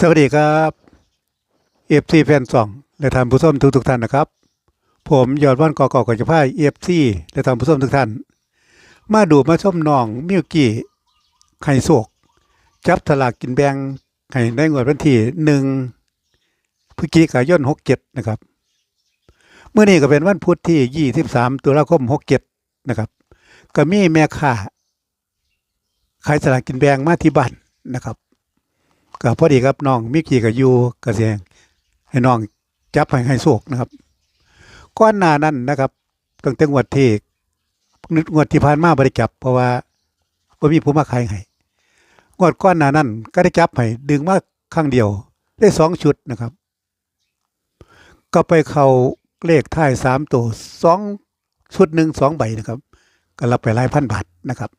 สวัสดีครับเอฟซีแฟนสองและท่านผู้ชมทุกทุกท่านนะครับ ผมยอดวันกอกอกจะพายเอฟซีและท่านผู้ชมทุกท่าน มาดูมาชมน้องมิวกี้ไข่โศก จับสลากกินแบงไข่ได้งวดวันที่หนึ่งพฤศจิกายนหกเจ็ดนะครับเมื่อนี้ก็เป็นวันพุธที่ยี่สิบสามตุลาคมหกเจ็ดนะครับ ก็มีแม่ค้าขายสลากกินแบงมาที่บ้านนะครับ ก็พอดีครับน้องมิกกี้กับยูกระเสียงให้น้องจับให้ให้โศกนะครับก้อนหน้านั้นนะครับตั้งแต่งวดที่งวดที่ผ่านมาบริจับ เพราะว่าบ่มีผู้มาขายให้งวดก้อนหน้านั้น ก็ได้จับให้ดึงมาครั้งเดียว ได้สองชุดนะครับ ก็ไปเข้าเลขท้ายสามตัวสองชุดหนึ่งสองใบนะครับ ก็รับไปหลายพันบาทนะครับ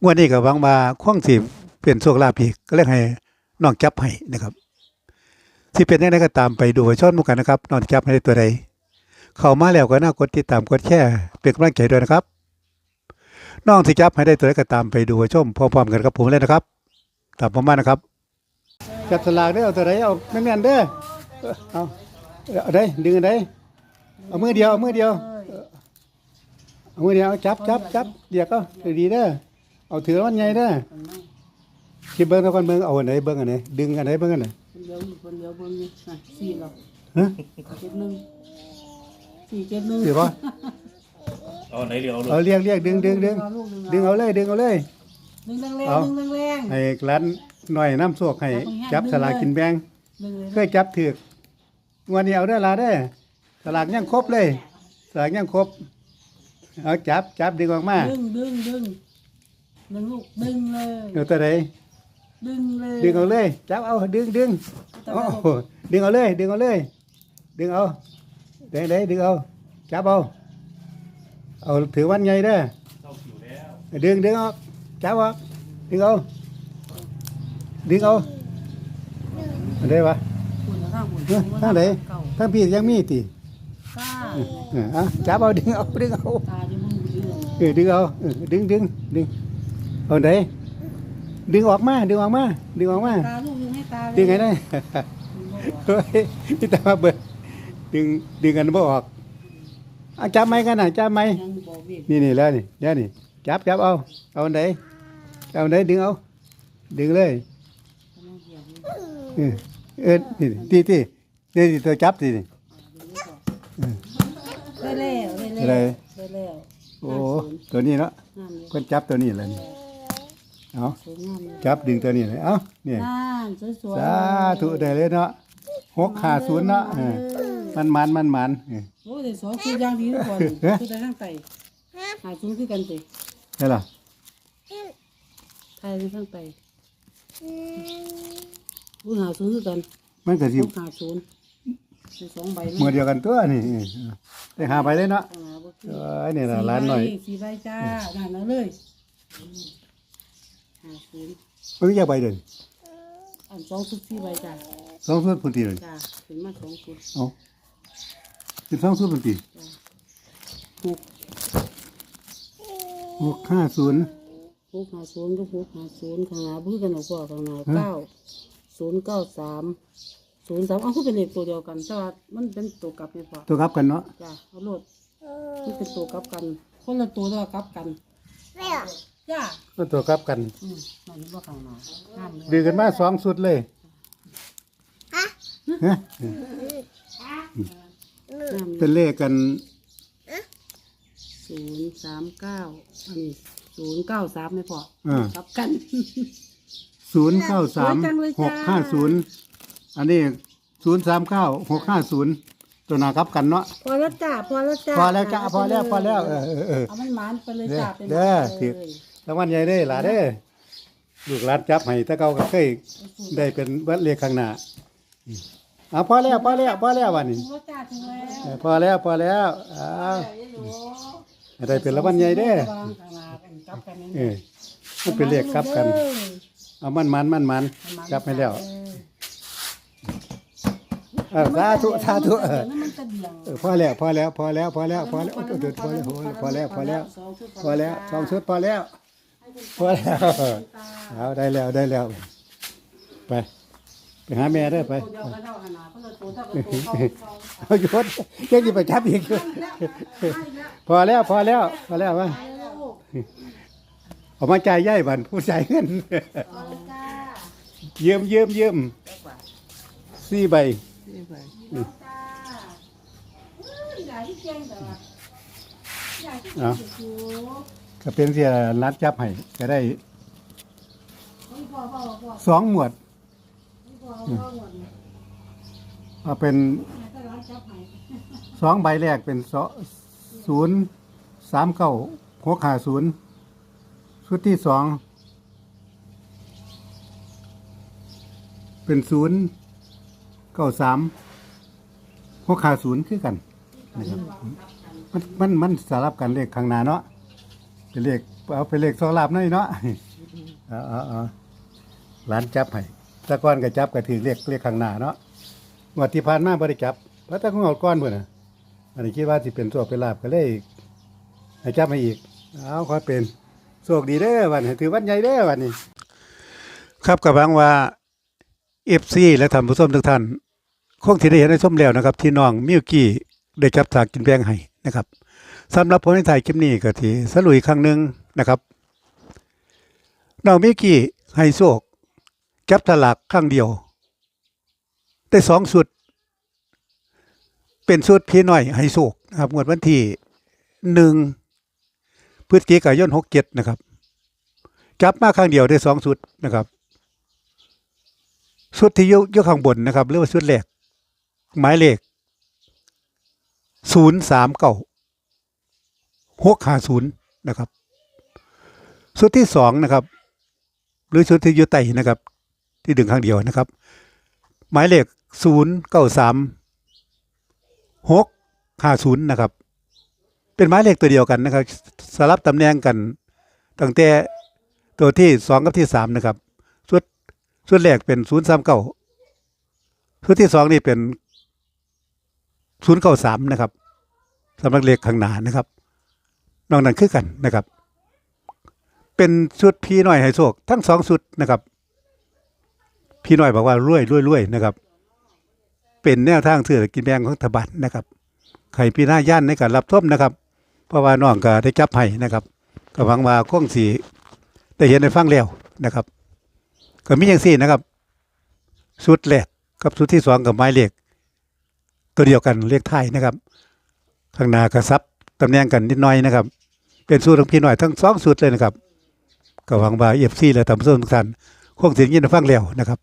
งวดนี้ก็หวังว่าคงสิเปลี่ยนโชคลาภอีกก็เลยให้ น้องจับให้นะครับที่เป็นยังไงก็ตามไปดูไปชอนหมุกันนะครับนองจับให้ได้ตัวใดเข้ามาแล้วก็น่ากดติดตามกดแชร์เป็นกำลังใจด้วยนะครับน้องที่จับให้ได้ตัวใดก็ตามไปดูไปชมพร้อมๆกันกับผมเลยนะครับ ตามผมมานะครับจับสลากได้เอาตัวใดเอาแม่นๆเด้อเอาเอาได้ดึงอันใดเอามือเดียวเอามือเดียวเอามือเดียวจับจับจับเดียวก็ดีเด้อเอาถือมันใหญ่เด้อ คิดเบิ้งแล้วกันเบิ้งเอาอันไหนเบิ้งอันไหนดึงอันไหนเบิ้งอันไหนคนเดียวอยู่คนเดียวเบิ่งนี่อะสี่หรอกฮะเจ็ดหนึ่งสี่เจ็ดหนึ่งเดี๋ยวป่ะเอาไหนเดี๋ยวเอาลูกเอาเรียกเรียกดึงดึงดึงเอาลูกหนึ่งดึงเอาเลยดึงเอาเลยหนึ่งแรงแรงเอาหนึ่งแรงแรงให้ร้านหน่อยน้ำสวกให้จับสลากกินแบงหนึ่งเลยเคยจับถือกงวันนี้เอาได้อลาได้อสลากยังครบเลยสลากยังครบเอาจับจับดึงออกมาดึงดึงดึงดึงลูกดึงเลยเอาตัวไหน ดึงเลยดึงเอาเลยจับเอาดึงดึงโอ้โหดึงเอาเลย ดึงเอาเลย ดึงเอาเด้เด้ดึงเอาจับเอาเอาถือวันใหญ่เด้อเข้าคิวแล้วดึงดึงออกจับออกดึงเอาดึงเอาอันใดวะคุณข้างคุณเอ้อทางไหนเก่าทางพี่ยังมีติก้าเออเอาจับเอาดึงเอาดึงเอาตาจะมึงดึงเออดึงเอาเออดึงดึงดึงเอาไหน ดึงออกมา ดึงออกมา ดึงออกมาตาลูกดึงให้ตาเลยดึงไงได้เฮ้ยพี่ตามาเบิดดึงดึงกันบ่ออกเอาจับไหมกันน่ะจับไหมยังบอกเวทนี่นี่แล้วนี่เดี๋ยวนี่จับจับเอาเอาอันไหนเอาอันไหนดึงเอาดึงเลยกำลังเหยียบเลยเออเออนี่ตีตีนี่นี่ตัวจับสินี่ได้แล้วได้อะไรแล้วได้แล้วโอ้ตัวนี้เนาะงามเลย คนจับตัวนี้แหละนี่ เอาสวยงามเลยจับดึงตัวนี้เลยเอาเนี่ยน่านสวยๆสาธุได้เลยเนาะหกขาศูนย์เนาะเออมันมันมันมันเออโอ้ยเดี๋ยวสองคืออย่างดีทุกคนเอ๊ะคือได้ทั้งไตหาศูนย์คือกันติได้ล่ะไทยทั้งไตอุ้ยหาศูนย์คือกันมันก็สิพวกหาศูนย์ได้สองใบมือเดียวกันตัวนี่เออได้หาไปเลยเนาะข้างหน้าบ่คือเอ้ยนี่ล่ะร้านหน่อยสี่ใบจ้านั่นเอาเลย หาศูนย์มันมีแค่ใบเดินอันสองสุดสี่ใบจ้าสองส่วนพื้นที่เลยจ้าเป็นมาสองสุดเอาเป็นสองส่วนพื้นที่หกหกห้าศูนย์หกหาศูนย์ก็หกหาศูนย์ข้างหน้าบ่คือกันหรอกว่าข้างหน้าเก้าศูนย์เก้าสามศูนย์สามเอาคือเป็นเลขตัวเดียวกันแต่ว่ามันเป็นตัวกลับไม่พอตัวกลับกันเนาะจ้ะเอาโลดที่เป็นตัวกลับกัน คนละตัวแต่ว่ากลับกัน จ้าก็ตัวกลับกัน อืมมันนี่ว่าข้างหน้าห้ามเลยดึงกันมาสองสุดเลยฮะห้ามเป็นเลขกันศูนย์สามเก้าอันนี้ศูนย์เก้าสามไม่พออ่ากลับกัน ศูนย์เก้าสามสวยจังเลยหจ้ากห้าศูนย์อันนี้ศูนย์สามเก้าหกห้าศูนย์ตัวหนากลับกันเนาะพอแล้วจ้าพอแล้วจ้าพอแล้วจ้าพอแล้วพอแล้วเออเออเออเอามันหมานไปเลยจ้าเป็นเด้อหมานไปถือเลย รางวัลใหญ่เด้หลาเด้อลูกหลานจับให้แต่เก่าก็เคยได้เป็นเบัดเลขข้างหน้าอืมอ่าพอแล้วพอแล้วพอแล้ววันนี้ถึงแล้วจ้าถึงแล้วเออพอแล้วพอแล้วอ้าวได้เป็นรางวัลใหญ่เด้อวางข้างหน้ากันกลับกันนี่เออมันเป็นเลขกลับกัน เอามันมันมันมันจับให้แล้วเออสาธุสาธุเออเดี๋ยวมันจะเบี่ยงเออพอแล้วพอแล้วพอแล้วพอแล้วพอแล้วโอ้โหพอแล้วพอแล้วพอแล้วพอแล้วสองชุดพอแล้ว พอแล้วเอาได้แล้วได้แล้ว ไป ไปหาแม่เด้อไปเดียวกันเท่าขนาดเพราะตัวเท่ากับตัวเขาเขาเอาโยนเจ๊งสิไปจับอีกพอแล้วพอแล้วพอแล้วว่าเอามาจ่ายย่ายบันผู้จ่ายเงินเยี่ยมเยี่ยมเยี่ยมสี่ใบเอา ก็เป็นเสียนัดจับให้ก็ได้สองหมวดเอาเป็นสองใบแรกเป็นสอศูนย์สามเก้าหกห้าศูนย์ชุดที่สองเป็นศูนย์เก้าสามหกห้าศูนย์คือกันนะครับมันมันมันสลับกันเลขข้างหน้าเนาะ เป็นเลขเอาเป็นเลขโซลาบหน่อยเนาะเอาเอาเอาร้านจับให้แตะก้อนก็จับก็ถือเลขเลขข้างหน้าเนาะงวดที่ผ่านมาบ่ได้จับเพราะแตะของเอาก้อนเพิ่นน่ะอันนี้คิดว่าสิเป็นโชคเป็นลาบก็เลยให้จับให้อีกเอาขอเป็นโชคดีเด้อวันนี้ถือวันใหญ่เด้อวันนี้ ครับกับบังว่า FC และท่านผู้ชมทุกท่าน คงที่ได้เห็นในส้มแล้วนะครับ ที่น้องมิวกี้ได้จับสากกินแบงให้นะครับ สำหรับผลในถ่ายคลิปนี้ก็ทีสรุปอีกครั้งหนึ่งนะครับน้องมิกี้ให้โชคจับสลากครั้งเดียว ได้สองสุด เป็นสุดพี่น้อยให้โชคนะครับงวดวันที่หนึ่งพฤศจิกายนหกเจ็ดนะครับจับมาครั้งเดียวได้สองสุดนะครับสุดที่ยกยกข้างบนนะครับเรียกว่าสุดแรกหมายเลขศูนย์สามเก้า หกห้าศูนย์นะครับ ชุดที่สองนะครับ หรือชุดที่ยู่ใต้นะครับ ที่ดึงข้งเดียวนะครับ หมายเลขศูนย์เก้าสามหกห้าศูนย์นะครับ เป็นหมายเลขตัวเดียวกันนะครับ สลับตำแหน่งกันตั้งแต่ตัวที่สองกับที่สามนะครับชุดชุดแรกเป็นศูนย์สามเก้าชุดที่สองนี่เป็นศูนย์เก้าสามนะครับสำหรับเลขข้างหน้านะครับ นอกนั้นคือกันนะครับ เป็นชุดพี่น้อยไฮโซกทั้งสองชุดนะครับ พี่น้อยบอกว่ารวยรวยรวยนะครับ เป็นแนวทางเสือกินแบงของรัฐบาลนะครับใครพี่หน้าย่านในการรับทมนะครับ เพราะว่าน้องก็ได้จับให้นะครับก็หวังว่าคงสีได้เห็นได้ฟังแล้วนะครับ ก็มีอย่างสี่นะครับชุดแรกกับชุดที่สองกับไม้เหลขตัวเดียวกันเลขไทยนะครับ ข้างหน้ากระซับตำแหน่งกันนิดหน่อยนะครับ เป็นสูตรของพี่หน่อยทั้งสองสูตรเลยนะครับก็หวังว่าเอฟซีและตำส้ชมทุกท่านคงเสียงยินฟังแล้วนะครับ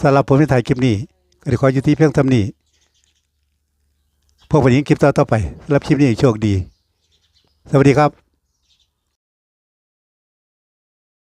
สำหรับผมที่ถ่ายคลิปนี้ก็ได้ขออยู่ที่เพียงเทำนี้พวกวันนี้คลิปต่อๆไปสำหรับคลิปนี้โชคดี สวัสดีครับ